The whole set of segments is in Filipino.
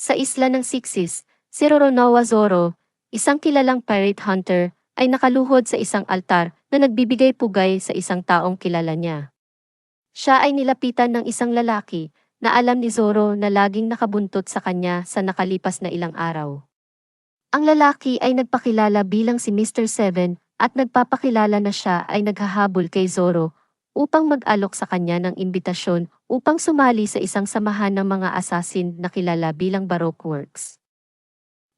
Sa isla ng Sixis, si Roronoa Zoro, isang kilalang pirate hunter, ay nakaluhod sa isang altar na nagbibigay pugay sa isang taong kilala niya. Siya ay nilapitan ng isang lalaki na alam ni Zoro na laging nakabuntot sa kanya sa nakalipas na ilang araw. Ang lalaki ay nagpakilala bilang si Mr. Seven at nagpapakilala na siya ay naghahabol kay Zoro upang mag-alok sa kanya ng imbitasyon upang sumali sa isang samahan ng mga assassin na kilala bilang Baroque Works.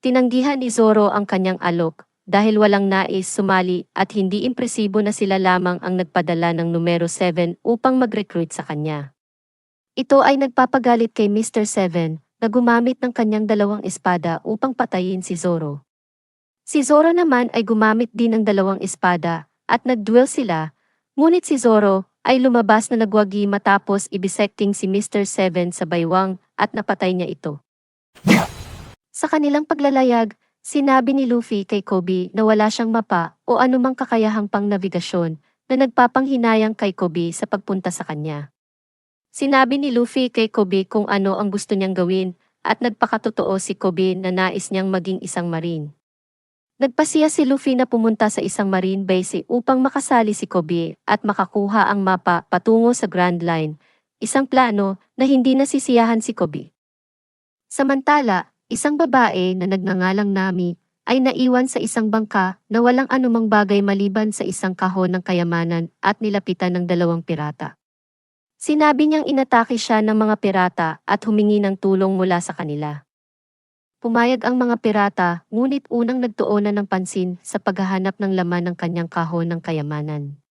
Tinanggihan ni Zoro ang kanyang alok dahil walang nais sumali at hindi impresibo na sila lamang ang nagpadala ng numero 7 upang mag-recruit sa kanya. Ito ay nagpapagalit kay Mr. Seven na gumamit ng kanyang dalawang espada upang patayin si Zoro. Si Zoro naman ay gumamit din ng dalawang espada at nagduel sila, ngunit si Zoro ay lumabas na nagwagi matapos ibisecting si Mr. Seven sa baywang at napatay niya ito. Sa kanilang paglalayag, sinabi ni Luffy kay Kobe na wala siyang mapa o anumang kakayahang pang navigasyon na nagpapanghinayang kay Kobe sa pagpunta sa kanya. Sinabi ni Luffy kay Kobe kung ano ang gusto niyang gawin at nagpakatotoo si Kobe na nais niyang maging isang marine. Nagpasiya si Luffy na pumunta sa isang marine base upang makasali si Kobe at makakuha ang mapa patungo sa Grand Line, isang plano na hindi nasisiyahan si Kobe. Samantala, isang babae na nagngangalang Nami ay naiwan sa isang bangka na walang anumang bagay maliban sa isang kahon ng kayamanan at nilapitan ng dalawang pirata. Sinabi niyang inatake siya ng mga pirata at humingi ng tulong mula sa kanila. Pumayag ang mga pirata, ngunit unang nagtuunan ng pansin sa paghahanap ng laman ng kanyang kahon ng kayamanan.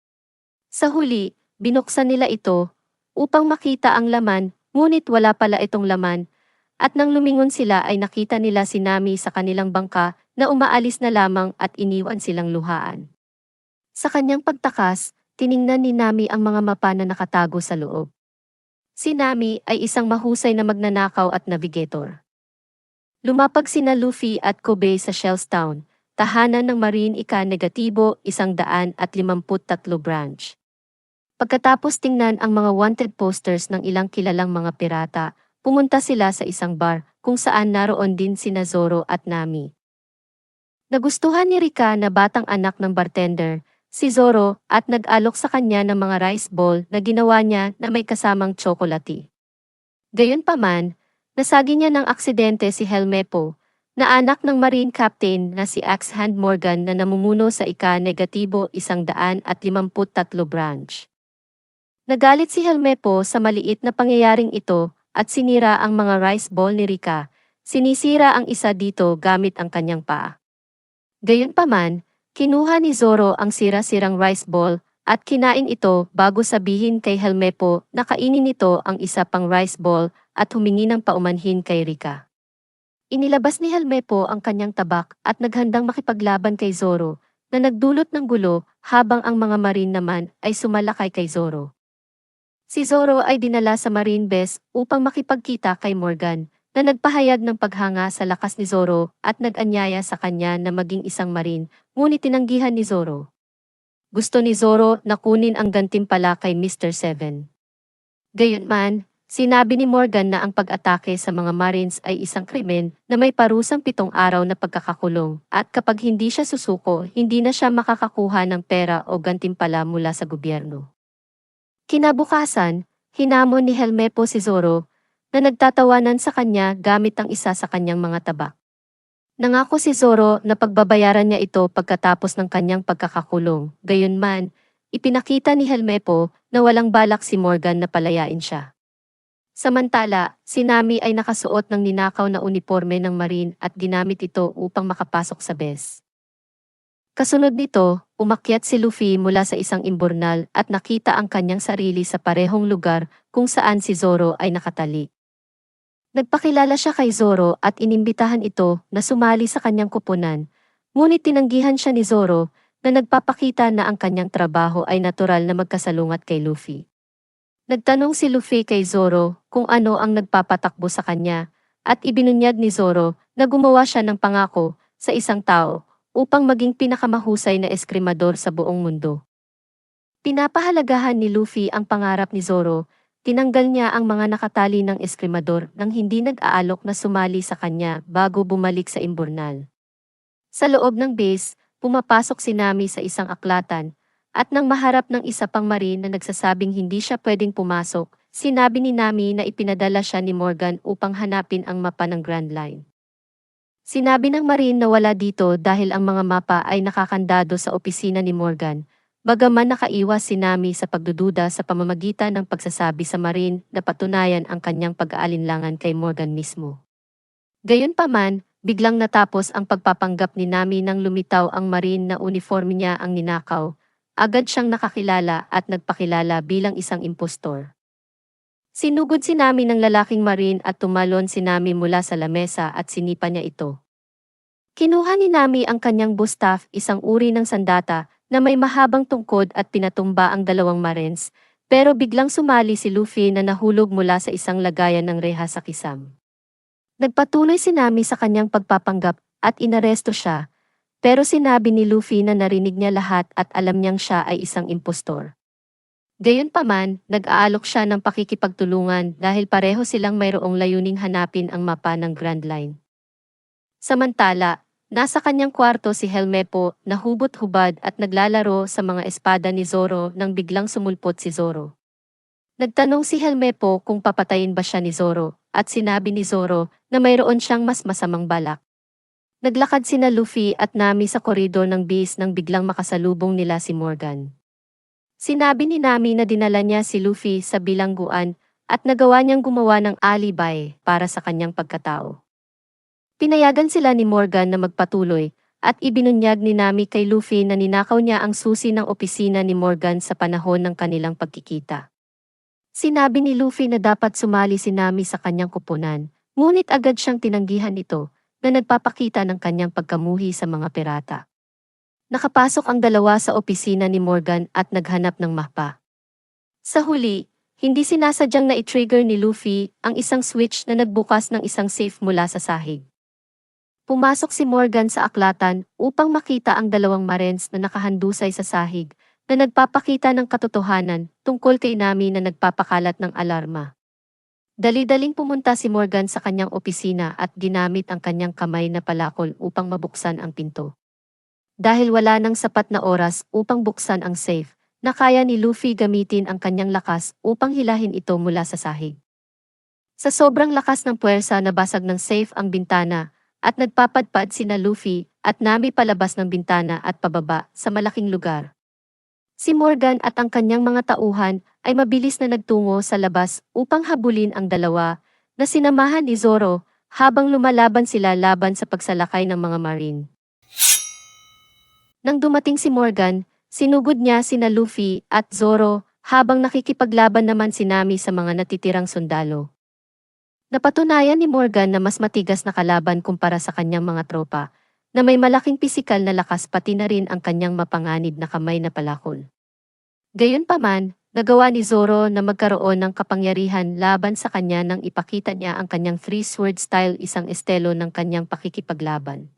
Sa huli, binuksan nila ito upang makita ang laman, ngunit wala pala itong laman, at nang lumingon sila ay nakita nila si Nami sa kanilang bangka na umaalis na lamang at iniwan silang luhaan. Sa kanyang pagtakas, tiningnan ni Nami ang mga mapa na nakatago sa loob. Si Nami ay isang mahusay na magnanakaw at navigator. Lumapag sina Luffy at Kobe sa Shellstown, tahanan ng Marine Ika Negatibo isang daan at limamput tatlo branch. Pagkatapos tingnan ang mga wanted posters ng ilang kilalang mga pirata, pumunta sila sa isang bar kung saan naroon din sina Zoro at Nami. Nagustuhan ni Rika na batang anak ng bartender, si Zoro, at nag-alok sa kanya ng mga rice ball na ginawa niya na may kasamang tsokolate. Gayunpaman, nasagi niya ng aksidente si Helmepo, na anak ng Marine Captain na si Axhand Morgan na namumuno sa ika-negatibo isang daan at limamput tatlo branch. Nagalit si Helmepo sa maliit na pangyayaring ito at sinira ang mga rice ball ni Rika. Sinisira ang isa dito gamit ang kanyang paa. Gayunpaman, Kinuha ni Zoro ang sira-sirang rice ball at kinain ito bago sabihin kay Helmepo na kainin nito ang isa pang rice ball at humingi ng paumanhin kay Rika. Inilabas ni Helmepo ang kanyang tabak at naghandang makipaglaban kay Zoro na nagdulot ng gulo habang ang mga marine naman ay sumalakay kay Zoro. Si Zoro ay dinala sa Marine Base upang makipagkita kay Morgan na nagpahayag ng paghanga sa lakas ni Zoro at nag-anyaya sa kanya na maging isang marine, ngunit tinanggihan ni Zoro. Gusto ni Zoro na kunin ang gantimpala kay Mr. Seven. Gayunman, sinabi ni Morgan na ang pag-atake sa mga marines ay isang krimen na may parusang pitong araw na pagkakakulong at kapag hindi siya susuko, hindi na siya makakakuha ng pera o gantimpala mula sa gobyerno. Kinabukasan, hinamon ni Helmepo si Zoro na nagtatawanan sa kanya gamit ang isa sa kanyang mga tabak. Nangako si Zoro na pagbabayaran niya ito pagkatapos ng kanyang pagkakakulong. Gayunman, ipinakita ni Helmepo na walang balak si Morgan na palayain siya. Samantala, si Nami ay nakasuot ng ninakaw na uniforme ng Marine at ginamit ito upang makapasok sa bes. Kasunod nito, umakyat si Luffy mula sa isang imburnal at nakita ang kanyang sarili sa parehong lugar kung saan si Zoro ay nakatali. Nagpakilala siya kay Zoro at inimbitahan ito na sumali sa kanyang kupunan, ngunit tinanggihan siya ni Zoro na nagpapakita na ang kanyang trabaho ay natural na magkasalungat kay Luffy. Nagtanong si Luffy kay Zoro kung ano ang nagpapatakbo sa kanya at ibinunyag ni Zoro na gumawa siya ng pangako sa isang tao upang maging pinakamahusay na eskrimador sa buong mundo. Pinapahalagahan ni Luffy ang pangarap ni Zoro tinanggal niya ang mga nakatali ng eskrimador nang hindi nag-aalok na sumali sa kanya bago bumalik sa imburnal. Sa loob ng base, pumapasok si Nami sa isang aklatan, at nang maharap ng isa pang marine na nagsasabing hindi siya pwedeng pumasok, sinabi ni Nami na ipinadala siya ni Morgan upang hanapin ang mapa ng Grand Line. Sinabi ng marine na wala dito dahil ang mga mapa ay nakakandado sa opisina ni Morgan, bagaman nakaiwas si Nami sa pagdududa sa pamamagitan ng pagsasabi sa marine na patunayan ang kanyang pag-aalinlangan kay Morgan mismo. Gayunpaman, biglang natapos ang pagpapanggap ni Nami nang lumitaw ang marine na uniforme niya ang ninakaw, agad siyang nakakilala at nagpakilala bilang isang impostor. Sinugod si Nami ng lalaking marine at tumalon si Nami mula sa lamesa at sinipa niya ito. Kinuha ni Nami ang kanyang bustaf, isang uri ng sandata, na may mahabang tungkod at pinatumba ang dalawang marines, pero biglang sumali si Luffy na nahulog mula sa isang lagayan ng reha sa kisam. Nagpatuloy si Nami sa kanyang pagpapanggap at inaresto siya, pero sinabi ni Luffy na narinig niya lahat at alam niyang siya ay isang impostor. Gayunpaman, nag-aalok siya ng pakikipagtulungan dahil pareho silang mayroong layuning hanapin ang mapa ng Grand Line. Samantala, nasa kanyang kwarto si Helmepo na hubot-hubad at naglalaro sa mga espada ni Zoro nang biglang sumulpot si Zoro. Nagtanong si Helmepo kung papatayin ba siya ni Zoro, at sinabi ni Zoro na mayroon siyang mas masamang balak. Naglakad sina Luffy at Nami sa koridor ng bis nang biglang makasalubong nila si Morgan. Sinabi ni Nami na dinala niya si Luffy sa bilangguan at nagawa niyang gumawa ng alibay para sa kanyang pagkatao. Pinayagan sila ni Morgan na magpatuloy at ibinunyag ni Nami kay Luffy na ninakaw niya ang susi ng opisina ni Morgan sa panahon ng kanilang pagkikita. Sinabi ni Luffy na dapat sumali si Nami sa kanyang kupunan, ngunit agad siyang tinanggihan ito na nagpapakita ng kanyang pagkamuhi sa mga pirata. Nakapasok ang dalawa sa opisina ni Morgan at naghanap ng mapa. Sa huli, hindi sinasadyang na-trigger ni Luffy ang isang switch na nagbukas ng isang safe mula sa sahig. Pumasok si Morgan sa aklatan upang makita ang dalawang marines na nakahandusay sa sahig na nagpapakita ng katotohanan tungkol kay Nami na nagpapakalat ng alarma. Dali-daling pumunta si Morgan sa kanyang opisina at ginamit ang kanyang kamay na palakol upang mabuksan ang pinto. Dahil wala nang sapat na oras upang buksan ang safe, na kaya ni Luffy gamitin ang kanyang lakas upang hilahin ito mula sa sahig. Sa sobrang lakas ng puwersa nabasag ng safe ang bintana, at nagpapadpad sina Luffy at Nami palabas ng bintana at pababa sa malaking lugar. Si Morgan at ang kanyang mga tauhan ay mabilis na nagtungo sa labas upang habulin ang dalawa na sinamahan ni Zoro habang lumalaban sila laban sa pagsalakay ng mga marine. Nang dumating si Morgan, sinugod niya sina Luffy at Zoro habang nakikipaglaban naman si Nami sa mga natitirang sundalo. Napatunayan ni Morgan na mas matigas na kalaban kumpara sa kanyang mga tropa, na may malaking pisikal na lakas pati na rin ang kanyang mapanganib na kamay na palakol. Gayunpaman, nagawa ni Zoro na magkaroon ng kapangyarihan laban sa kanya nang ipakita niya ang kanyang three-sword style isang estelo ng kanyang pakikipaglaban.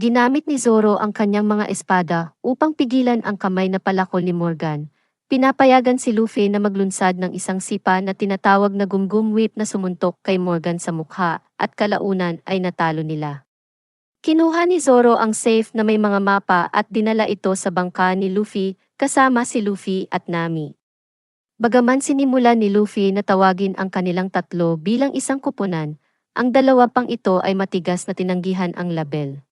Ginamit ni Zoro ang kanyang mga espada upang pigilan ang kamay na palakol ni Morgan. Pinapayagan si Luffy na maglunsad ng isang sipa na tinatawag na gumgum whip na sumuntok kay Morgan sa mukha at kalaunan ay natalo nila. Kinuha ni Zoro ang safe na may mga mapa at dinala ito sa bangka ni Luffy kasama si Luffy at Nami. Bagaman sinimula ni Luffy na tawagin ang kanilang tatlo bilang isang kupunan, ang dalawa pang ito ay matigas na tinanggihan ang label.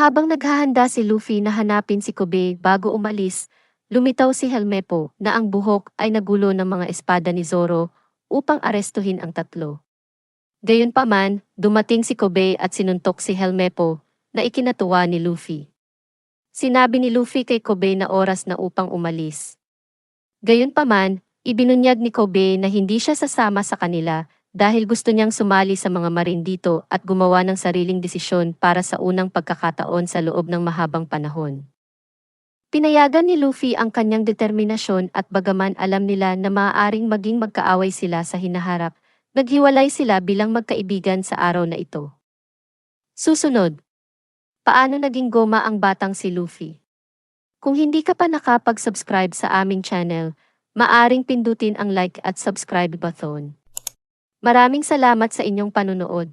Habang naghahanda si Luffy na hanapin si Kobe bago umalis, lumitaw si Helmepo na ang buhok ay nagulo ng mga espada ni Zoro upang arestuhin ang tatlo. Gayunpaman, dumating si Kobe at sinuntok si Helmepo na ikinatuwa ni Luffy. Sinabi ni Luffy kay Kobe na oras na upang umalis. Gayunpaman, ibinunyag ni Kobe na hindi siya sasama sa kanila dahil gusto niyang sumali sa mga marin dito at gumawa ng sariling desisyon para sa unang pagkakataon sa loob ng mahabang panahon. Pinayagan ni Luffy ang kanyang determinasyon at bagaman alam nila na maaaring maging magkaaway sila sa hinaharap, naghiwalay sila bilang magkaibigan sa araw na ito. Susunod. Paano naging goma ang batang si Luffy? Kung hindi ka pa nakapag-subscribe sa aming channel, maaring pindutin ang like at subscribe button. Maraming salamat sa inyong panunood.